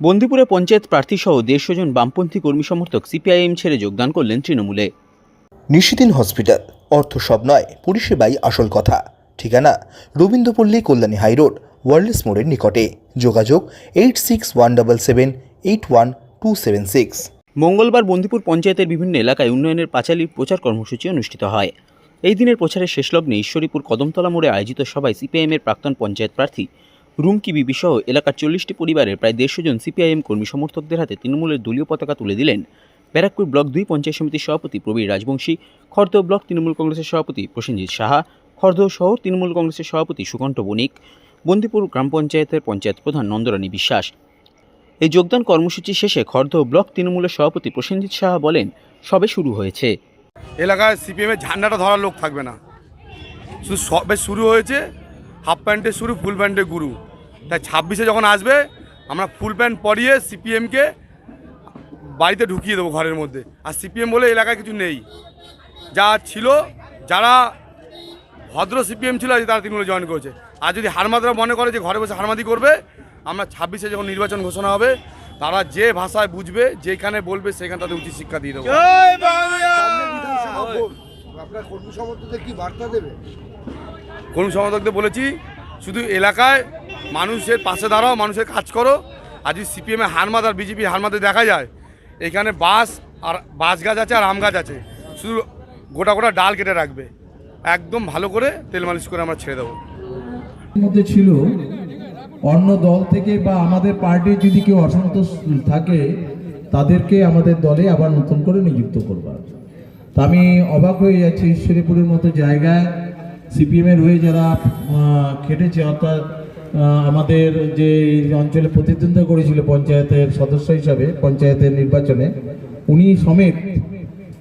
বন্দিপুরে পঞ্চায়েত প্রার্থী সহ দেড়শো জন বামপন্থী কর্মী সমর্থক সিপিআইএম ছেড়ে যোগদান করলেন তৃণমূলে। নিশিদিন হসপিটাল অর্থ সব নয় পরিষেবাই আসল কথা। ঠিকানা রবীন্দ্রপল্লী কল্যাণী হাইরোড ওয়ার্ল্ডস মোড়ের নিকটে। যোগাযোগ eight six one double seven eight one two seven six. মঙ্গলবার বন্দিপুর পঞ্চায়েতের বিভিন্ন এলাকায় উন্নয়নের পাঁচালী প্রচার কর্মসূচি অনুষ্ঠিত হয়। এই দিনের প্রচারের শেষ লগ্নে ঈশ্বরীপুর কদমতলা মোড়ে আয়োজিত সভায় সিপিআইএমের প্রাক্তন পঞ্চায়েত প্রার্থী রুমকি বিবি সহ এলাকার চল্লিশটি পরিবারের প্রায় দেড়শো জন সিপিআইএম কর্মী সমর্থকদের হাতে তৃণমূলের দলীয় পতাকা তুলে দিলেন। ব্যারাকপুর ব্লক দুই পঞ্চায়েত সমিতির সভাপতি প্রবীর রাজবংশী খড়দহ ব্লক তৃণমূল কংগ্রেসের সভাপতি প্রসেনজিৎ সাহা খড়দহ শহর তৃণমূল কংগ্রেসের সভাপতি সুকণ্ঠ বণিক, বন্দিপুর গ্রাম পঞ্চায়েতের পঞ্চায়েত প্রধান নন্দরানী বিশ্বাস। এই যোগদান কর্মসূচি শেষে খড়দহ ব্লক তৃণমূলের সভাপতি প্রসেনজিৎ সাহা বলেন, সবে শুরু হয়েছে। এলাকায় সিপিএমের ঝান্ডাটা ধরার লোক থাকবে না। শুধু সবে শুরু হয়েছে, হাফ প্যান্টে শুরু, ফুল প্যান্টে গুরু। তাই ছাব্বিশে যখন আসবে আমরা ফুল প্যান্ট পরিয়ে সিপিএমকে বাড়িতে ঢুকিয়ে দেবো ঘরের মধ্যে। আর সিপিএম বলে এলাকায় কিছু নেই। যা ছিল যারা ভদ্র সিপিএম ছিল আজ তারা তৃণমূলে জয়েন করেছে। আর যদি হারমাদরা মনে করে যে ঘরে বসে হারমাদি করবে আমরা ছাব্বিশে যখন নির্বাচন ঘোষণা হবে তারা যে ভাষায় বুঝবে যেখানে বলবে সেখানে তাদের উচিত শিক্ষা দিয়ে দেবো। আপনার কর্মী সমর্থকদের কি বার্তা দেবে? কোন সমর্থকদের বলেছি শুধু এলাকায় মানুষের পাশে দাঁড়াও, মানুষের কাজ করো। আর যদি সিপিএমে হারমাদ আর বিজেপি হারমাদে দেখা যায়, এখানে বাঁশ আর বাঁশ গাছ আছে আর আম গাছ আছে। শুধু গোটা গোটা ডাল কেটে রাখবে। একদম ভালো করে তেল মালিশ করে আমরা ছেড়ে দেবো। মধ্যে ছিল অন্য দল থেকে বা আমাদের পার্টির যদি কেউ অসন্তোষ থাকে, তাদেরকে আমাদের দলে আবার নতুন করে নিযুক্ত করবার। তা আমি অবাক হয়ে যাচ্ছি ঈশ্বরীপুরের মতো জায়গায় সিপিএমের হয়ে যারা খেটেছে, অর্থাৎ আমাদের যে অঞ্চলে প্রতিদ্বন্দ্বিতা করেছিল পঞ্চায়েতের সদস্য হিসাবে, পঞ্চায়েতের নির্বাচনে, উনি সমেত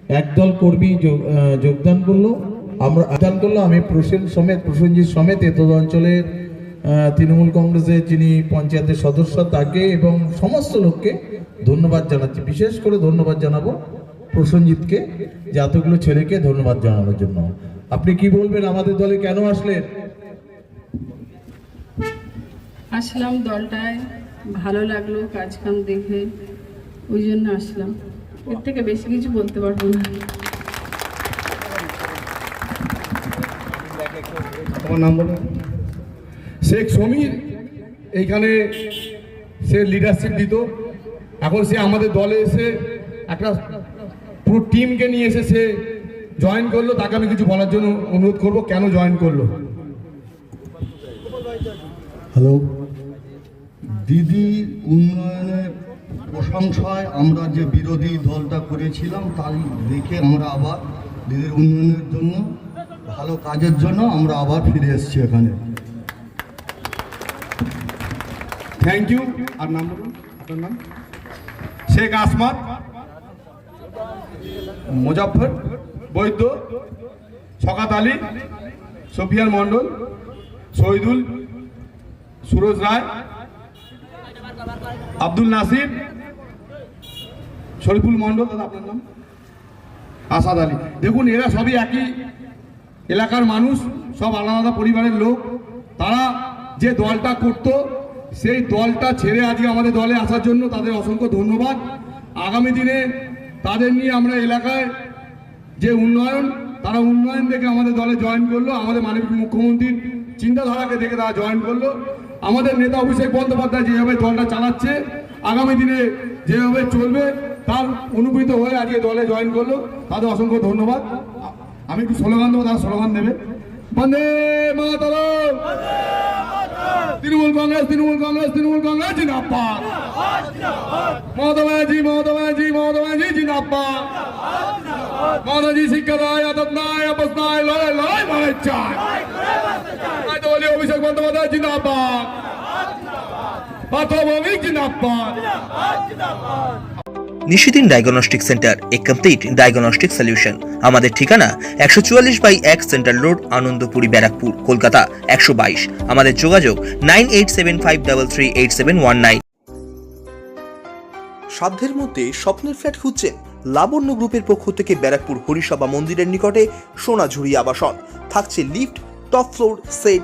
একদল কর্মী যোগ- যোগদান করল। আমরা যোগদান করল আমি প্রসেন সমেত, প্রসেনজিৎ সমেত এত অঞ্চলের তৃণমূল কংগ্রেসের যিনি পঞ্চায়েতের সদস্য, তাকে এবং সমস্ত লোককে ধন্যবাদ জানাচ্ছি। বিশেষ করে ধন্যবাদ জানাব প্রসেনজিৎকে, যে এতগুলো ছেলেকে ধন্যবাদ জানানোর জন্য। আপনি কি বলবেন, আমাদের দলে কেন আসলেন? আসলাম দলটায় ভালো লাগল কাজ কাম দেখে ওই জন্য আসলাম। এর থেকে বেশি কিছু বলতে পারব না। আমার নাম বলো। শেখ সমীর এইখানে সে লিডারশিপ দিত। এখন সে আমাদের দলে এসে একটা পুরো টিমকে নিয়ে এসে সে জয়েন করল। তাকে আমি কিছু বলার জন্য অনুরোধ করব কেন জয়েন করল? হ্যালো দিদি উন্নয়নের প্রশংসায় আমরা যে বিরোধী দলটা করেছিলাম, তাই দেখে আমরা আবার দিদির উন্নয়নের জন্য, ভালো কাজের জন্য আমরা আবার ফিরে এসেছি এখানে। থ্যাংক ইউ আর নাম বলুন, আপনার নাম? শেখ আসমাত মুজাফর বৈদ্য, শকাত আলী, সফিয়ান মণ্ডল, শহীদুল, সুরজ রায় আব্দুল নাসির, শরীফুল মণ্ডল, দাদা আপনার নাম? আসাদ আলী। দেখুন, এরা সবই একই এলাকার মানুষ, সব আলাদা আলাদা পরিবারের লোক। তারা যে দলটা করত, সেই দলটা ছেড়ে আজকে আমাদের দলে আসার জন্য তাদের অসংখ্য ধন্যবাদ। আগামী দিনে তাদের নিয়ে আমরা এলাকায় যে উন্নয়ন, তারা উন্নয়ন দেখে আমাদের দলে জয়েন করল। আমাদের মাননীয় মুখ্যমন্ত্রীর চিন্তাধারাকে দেখে তারা জয়েন করল। আমাদের নেতা অভিষেক বন্দ্যোপাধ্যায় যেভাবে দলটা চালাচ্ছে আগামী দিনে যেভাবে চলবে তার অনুভূত হয়ে আজকে দলে জয়েন করল তাদের অসংখ্য ধন্যবাদ আমি একটু স্লোগান দেবো তারা স্লোগান দেবে বন্দে মাতরম তৃণমূল কংগ্রেস তৃণমূল কংগ্রেস তৃণমূল কংগ্রেস জিন্দাবাদ মমতা ব্যানার্জি মমতা ব্যানার্জি মমতাজি শিক্ষা দায় আদত নাই নাই লড়াই লড়াই তো বলি অভিষেক বন্দ্যোপাধ্যায় জিন্দাবাদ। জিন্দাবাদ। Nishidin diagnostic centre a complete diagnostic solution আমাদের ঠিকানা একশো চুয়াল্লিশ বাই এক সেন্ট্রাল রোড আনন্দপুরি ব্যারাকপুর কলকাতা একশো বাইশ। আমাদের যোগাযোগ nine eight seven five double three eight seven one nine. সাধ্যের মধ্যে স্বপ্নের ফ্ল্যাট খুঁজছেন লাবণ্য গ্রুপের পক্ষ থেকে ব্যারাকপুর হরিসভা মন্দিরের নিকটে সোনাঝুরি আবাসন। থাকছে lift top floor set